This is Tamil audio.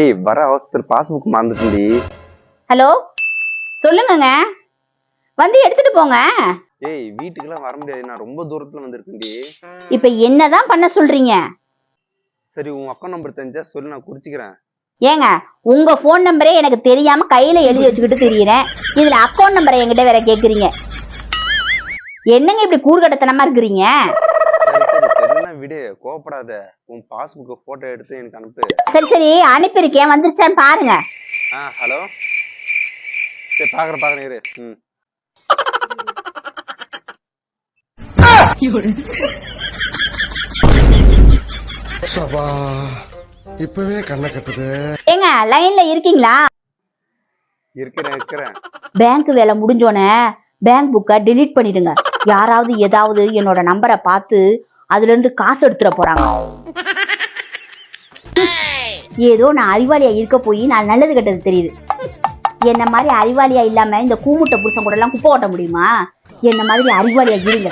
ஏய் வர அவசர பாஸ்புக் மறந்துட்டேன்டி. ஹலோ? சொல்லுங்கங்க. வந்து எடுத்துட்டு போங்க. ஏய் வீட்டுக்கெல்லாம் வர முடியாது. நான் ரொம்ப தூரத்துல வந்திருக்கேன்டி. இப்ப என்னதான் பண்ண சொல்றீங்க? சரி உன் அக்கௌண்ட் நம்பர் தெரிஞ்சா சொல்லு நான் குறிச்சிக்கிறேன். ஏங்க உங்க ஃபோன் நம்பரே எனக்கு தெரியாம கையில எழுதி வச்சுக்கிட்டு தெரியறேன். இதுல அக்கௌண்ட் நம்பரை என்கிட்ட வேற கேக்குறீங்க. என்னங்க இப்படி கூறுகட்டத்தனமா இருக்கிறீங்க? சரின்னா விடு கோவப்படாத. உன் பாஸ்புக் போட்டோ எடுத்து எனக்கு அனுப்பு. சரி சரி அனுப்பியிருக்கேன் வந்துருச்சான்னு பாருங்க. ஆ ஹலோ சரி பாக்குறேன் பாக்குறேன் இரு. ம். சபா இப்பவே கண்ணை கட்டுது. ஏங்க லைன்ல இருக்கீங்களா? இருக்கிறேன் இருக்கிறேன். பேங்க் வேலை முடிஞ்சோனே பேங்க் புக்கை delete பண்ணிடுங்க. யாராவது ஏதாவது என்னோட நம்பரை பார்த்து அதுல இருந்து காசு எடுத்துட போறாங்க. ஏதோ நான் அறிவாளியா இருக்க போய் நான் நல்லது கெட்டது தெரியுது. என்ன மாதிரி அறிவாளியா இல்லாம இந்த கூமுட்டை புருஷன் கூட எல்லாம் குப்பை ஓட்ட முடியுமா? என்ன மாதிரி அறிவாளியா இருங்க.